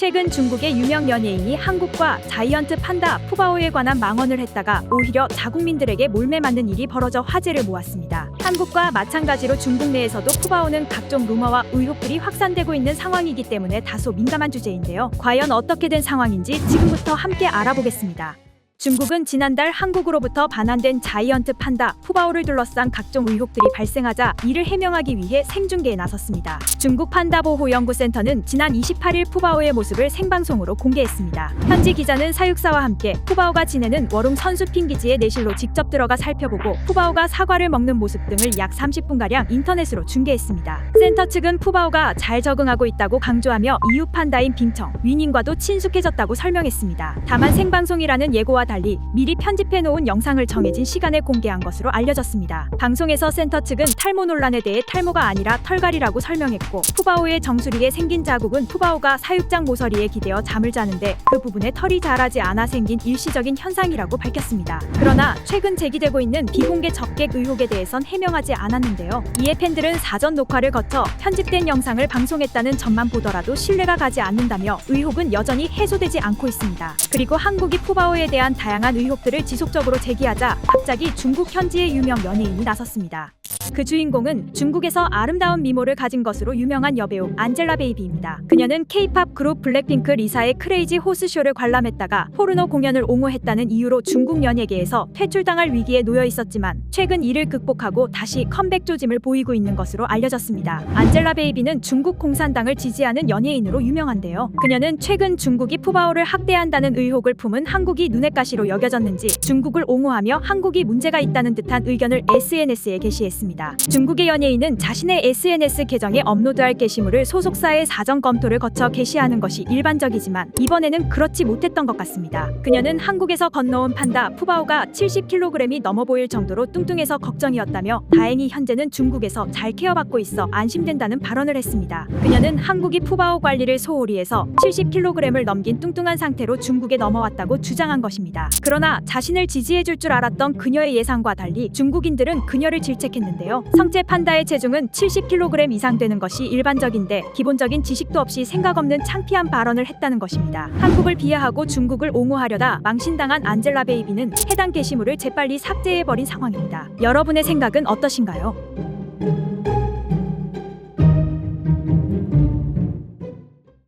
최근 중국의 유명 연예인이 한국과 자이언트 판다 푸바오에 관한 망언을 했다가 오히려 자국민들에게 몰매 맞는 일이 벌어져 화제를 모았습니다. 한국과 마찬가지로 중국 내에서도 푸바오는 각종 루머와 의혹들이 확산되고 있는 상황이기 때문에 다소 민감한 주제인데요. 과연 어떻게 된 상황인지 지금부터 함께 알아보겠습니다. 중국은 지난달 한국으로부터 반환된 자이언트 판다 푸바오를 둘러싼 각종 의혹들이 발생하자 이를 해명하기 위해 생중계에 나섰습니다. 중국 판다 보호 연구센터는 지난 28일 푸바오의 모습을 생방송으로 공개했습니다. 현지 기자는 사육사와 함께 푸바오가 지내는 워룽 선수핑 기지의 내실로 직접 들어가 살펴보고 푸바오가 사과를 먹는 모습 등을 약 30분가량 인터넷으로 중계했습니다. 센터 측은 푸바오가 잘 적응하고 있다고 강조하며 이웃 판다인 빙청, 위닝과도 친숙해졌다고 설명했습니다. 다만 생방송이라는 예고와 달리 미리 편집해 놓은 영상을 정해진 시간에 공개한 것으로 알려졌습니다. 방송에서 센터 측은 탈모 논란에 대해 탈모가 아니라 털갈이라고 설명했고 푸바오의 정수리에 생긴 자국은 푸바오가 사육장 모서리에 기대어 잠을 자는데 그 부분에 털이 자라지 않아 생긴 일시적인 현상이라고 밝혔습니다. 그러나 최근 제기되고 있는 비공개 접객 의혹에 대해선 해명하지 않았는데요. 이에 팬들은 사전 녹화를 거쳐 편집된 영상을 방송했다는 점만 보더라도 신뢰가 가지 않는다며 의혹은 여전히 해소되지 않고 있습니다. 그리고 한국이 푸바오에 대한 다양한 의혹들을 지속적으로 제기하자 갑자기 중국 현지의 유명 연예인이 나섰습니다. 그 주인공은 중국에서 아름다운 미모를 가진 것으로 유명한 여배우 안젤라 베이비입니다. 그녀는 K-팝 그룹 블랙핑크 리사의 크레이지 호스쇼를 관람했다가 포르노 공연을 옹호했다는 이유로 중국 연예계에서 퇴출당할 위기에 놓여 있었지만 최근 이를 극복하고 다시 컴백 조짐을 보이고 있는 것으로 알려졌습니다. 안젤라 베이비는 중국 공산당을 지지하는 연예인으로 유명한데요. 그녀는 최근 중국이 푸바오를 학대한다는 의혹을 품은 한국이 눈엣 가시로 여겨졌는지 중국을 옹호하며 한국이 문제가 있다는 듯한 의견을 SNS에 게시했습니다. 중국의 연예인은 자신의 SNS 계정에 업로드할 게시물을 소속사의 사전 검토를 거쳐 게시하는 것이 일반적이지만 이번에는 그렇지 못했던 것 같습니다. 그녀는 한국에서 건너온 판다 푸바오가 70kg이 넘어 보일 정도로 뚱뚱해서 걱정이었다며 다행히 현재는 중국에서 잘 케어받고 있어 안심된다는 발언을 했습니다. 그녀는 한국이 푸바오 관리를 소홀히 해서 70kg을 넘긴 뚱뚱한 상태로 중국에 넘어왔다고 주장한 것입니다. 그러나 자신을 지지해줄 줄 알았던 그녀의 예상과 달리 중국인들은 그녀를 질책했 는데요. 성체 판다의 체중은 70kg 이상 되는 것이 일반적인데 기본적인 지식도 없이 생각 없는 창피한 발언을 했다는 것입니다. 한국을 비하하고 중국을 옹호하려다 망신당한 안젤라 베이비는 해당 게시물을 재빨리 삭제해버린 상황입니다. 여러분의 생각은 어떠신가요?